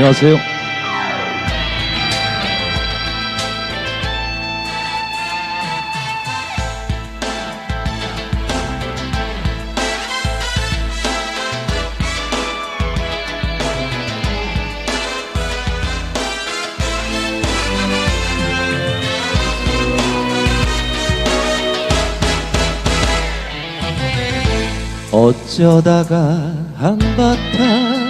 안녕하세요. 어쩌다가 한바탕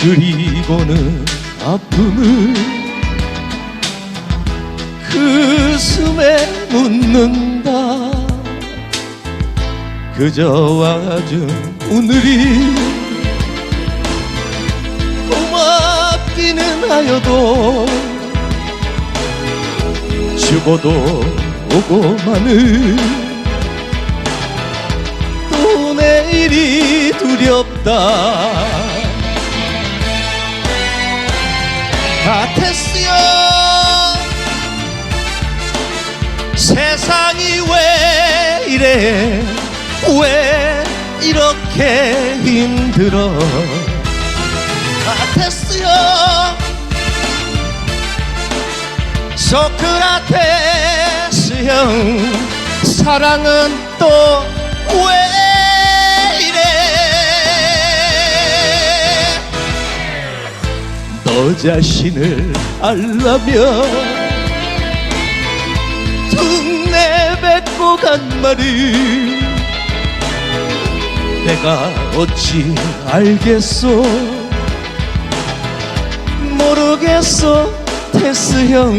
그리고는 아픔을 그 숨에 묻는다. 그저 와 준 오늘이 고맙기는 하여도 죽어도 오고만은 또 내일이 두렵다 같았어요. 세상이 왜 이래? 왜 이렇게 힘들어? 같았어요. 소크라테스 형 사랑은 또 왜 너 자신을 알라며 툭 내뱉고 간 말을 내가 어찌 알겠소? 모르겠어 테스 형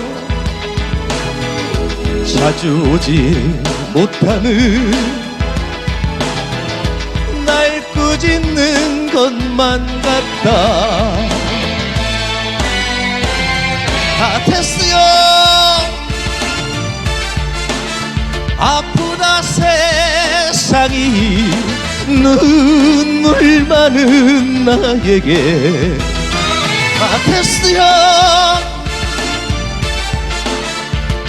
주 오지 못하는 날 꾸짖는 것만 같다 같았어요. 아프다 세상이 눈물 많은 나에게 같았어요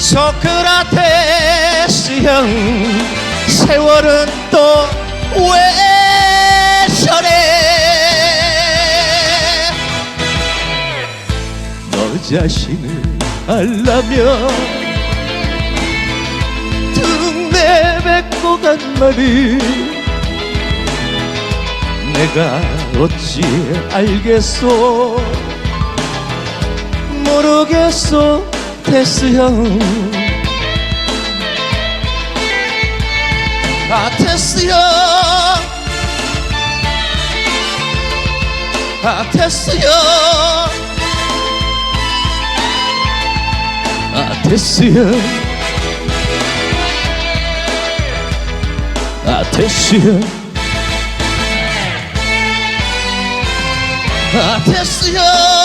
소크라테스 형 세월은 또왜 저래 너 자신을 알라며 툭 내뱉고 간 말을 내가 어찌 알겠소? 모르겠소 같았어요. 같았어요. 같았어요. 같았어요. 같았어요. 같았어요.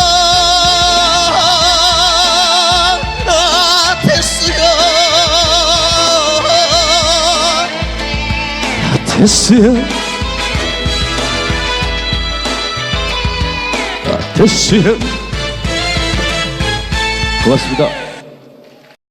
됐어요? 아, 됐어요? 고맙습니다.